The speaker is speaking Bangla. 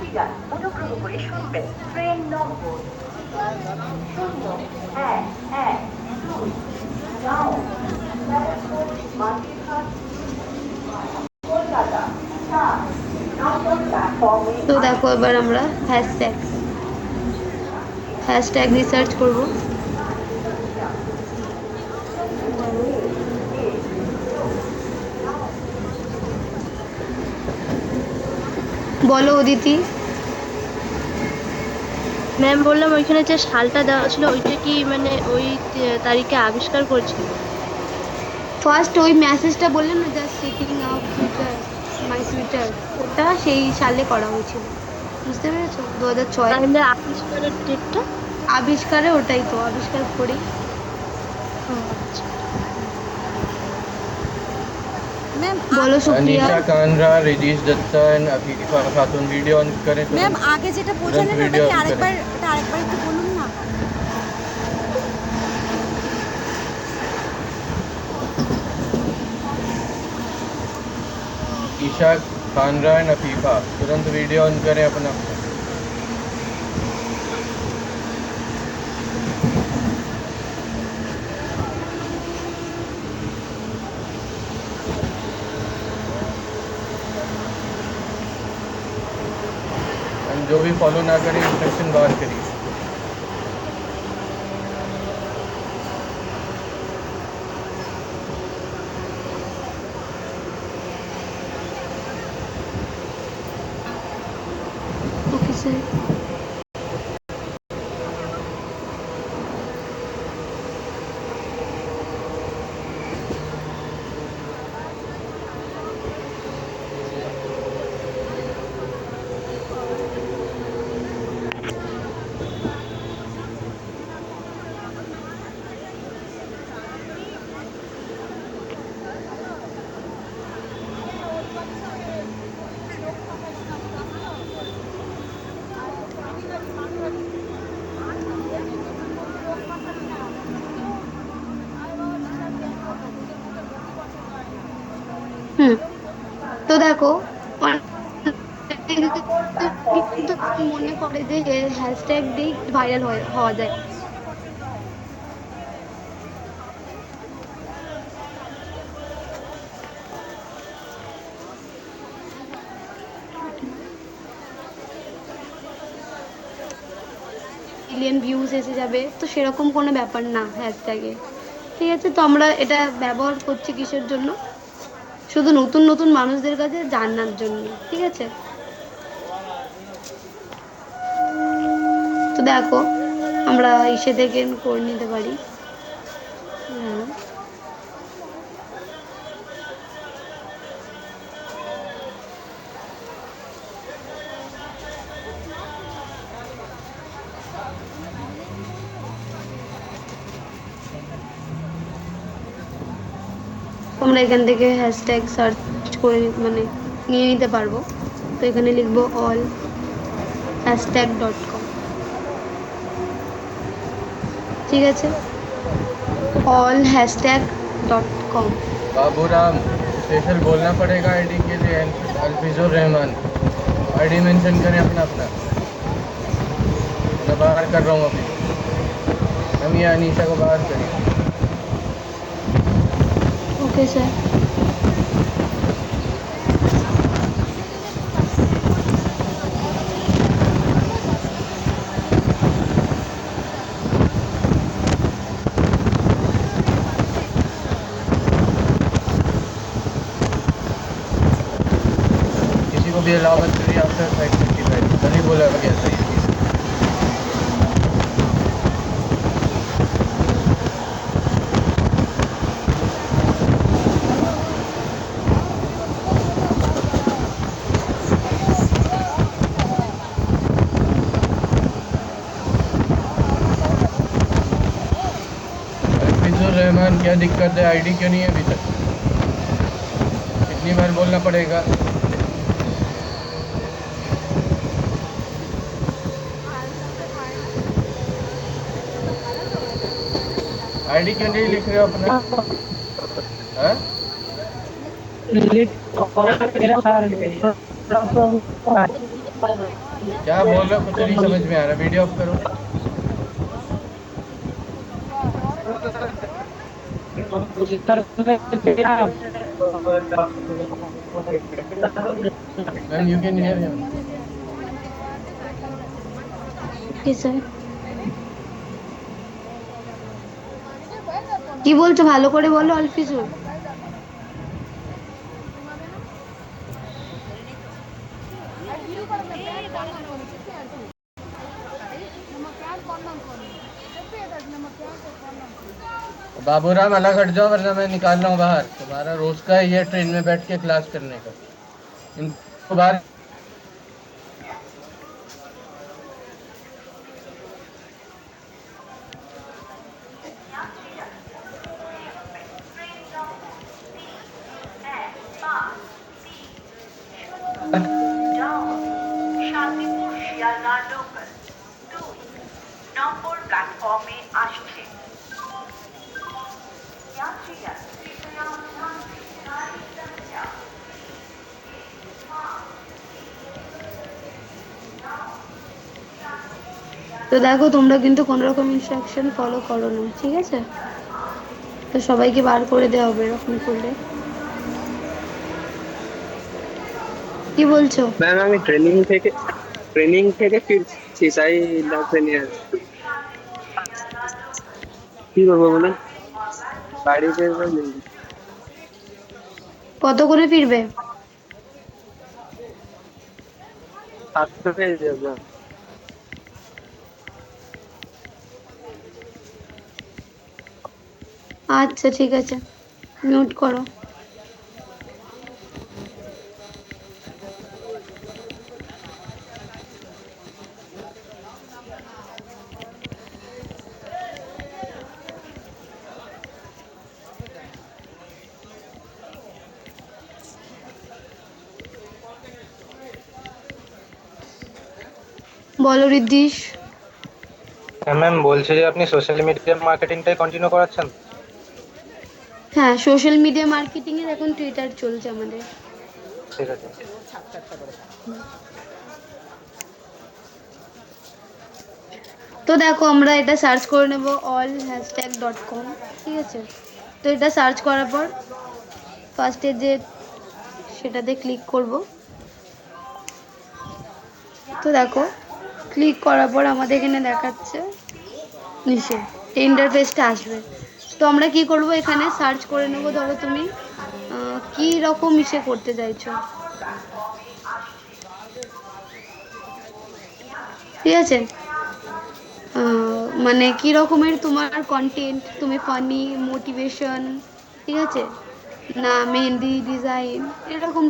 যাত্রীরা অনুগ্রহ করে শুনবেন। ট্রেন নম্বর শূন্য এক এক, দুই নয় তো দেখো এবার আমরা হ্যাশট্যাগ হ্যাশট্যাগ রিসার্চ করব। বলো অদিতি ম্যাম বললাম ওইখানে যে শালটা দেওয়া ছিল ওইটা কি মানে ওই তারিখে আবিষ্কার করছিল? ফার্স্ট ওই মেসেজটা বললাম না just sitting up Twitter my Twitter ওটা সেই সালে করা হয়েছিল। বুঝতে পেরেছ? দু হাজার ছয় আবিষ্কারের ডেটটা আবিষ্কারে ওটাই তো আবিষ্কার করি। मैम বলো Supriya Anisha Kanra Rijish Datta and Afifa Khatun video on करें तो ম্যাম আগে যেটা বোঝালেন ওটা video কি on আরেকবার ওটা আরেকবার একটু বলুন না ईशा कानरा एंड अफीफा तुरंत वीडियो ऑन करें अपना जो भी फॉलो ना करें इंस्ट्रक्शन बाहर करिए হুম। তো দেখো মনে করে যে হ্যাশট্যাগ দিয়ে ভাইরাল হওয়া যায়। মিলিয়ন ভিউজ এসে যাবে। তো সেরকম কোনো ব্যাপার না হ্যাশট্যাগে ঠিক আছে, তো আমরা এটা ব্যবহার করছি কিসের জন্য? শুধু নতুন নতুন মানুষদের কাছে জানার জন্য, ঠিক আছে? তো দেখো, আমরা ইসে থেকে করে নিতে পারি। তোমরা এখান থেকে হ্যাশট্যাগ সার্চ করে মানে নিয়ে নিতে পারবো তো এখানে লিখবো অল হ্যাশট্যাগ ডট কম ঠিক আছে all hashtag dot com Baburam special बोलना पड़ेगा आईडी के लिए अल्फिजुर रहमान आईडी मेंशन करें अपना अपना मैं बाहर कर रहा हूँ अभी हम ये अनीशा को बाहर करें ओके सर किसी को भी अलाउ मत करिए आफ्टर फाइव फिफ्टी फाइव तभी बोला गया सही रहमान क्या दिक्कत है? आईडी क्यों नहीं है अभी तक? कितनी बार बोलना पड़ेगा। आईडी क्यों नहीं लिख रहे हो अपना? हाँ? क्या बोल रहे हो? कुछ नहीं समझ में आ रहा। वीडियो ऑफ़ करो। Ma'am, you can hear him. Okay, sir. কি বলছো ভালো করে বলো অলফিজুল बाबूराम अलग हट जाओ, वरना मैं निकाल रहा हूँ बाहर। तुम्हारा रोज का ही है ट्रेन में बैठ के क्लास करने का। बाहर তো দেখো, তোমরা কিন্তু কোনো রকম ইনস্ট্রাকশন ফলো করো না, ঠিক আছে? তো সবাইকে বার করে দেওয়া হবে এরকম করলে। কি বলছো? ম্যাম আমি ট্রেনিং থেকে ট্রেনিং থেকে ফিরছি, তাই লাগবে নিয়ে কি করব বলুন? বাড়িতে ফিরবে। কত করে ফিরবে? সাতশো পেয়ে যাবে আচ্ছা ঠিক আছে। মিউট করো। বলো রিদ্দিশ ম্যাম বলছি যে আপনি সোশ্যাল মিডিয়া মার্কেটিংটাই কন্টিনিউ করাচ্ছেন? হ্যাঁ সোশ্যাল মিডিয়া মার্কেটিং এর এখন টুইটার চলছে আমাদের। ঠিক আছে। তো দেখো আমরা এটা সার্চ করে নেব অল হ্যাশট্যাগ ডট কম ঠিক আছে? তো এটা সার্চ করার পর ফার্স্টে যে সেটাতে ক্লিক করব। তো দেখো ক্লিক করার পর আমাদের এখানে দেখাচ্ছে নিচে ইন্টারফেসটা আসবে। তো আমরা কি করব এখানে? সার্চ করে নেব, ধরো তুমি কি রকম ইসে করতে চাইছো। ঠিক আছে? মানে কি রকমের তোমার কন্টেন্ট তুমি ফানি মোটিভেশন ঠিক আছে? না, মেহেন্দি ডিজাইন এরকম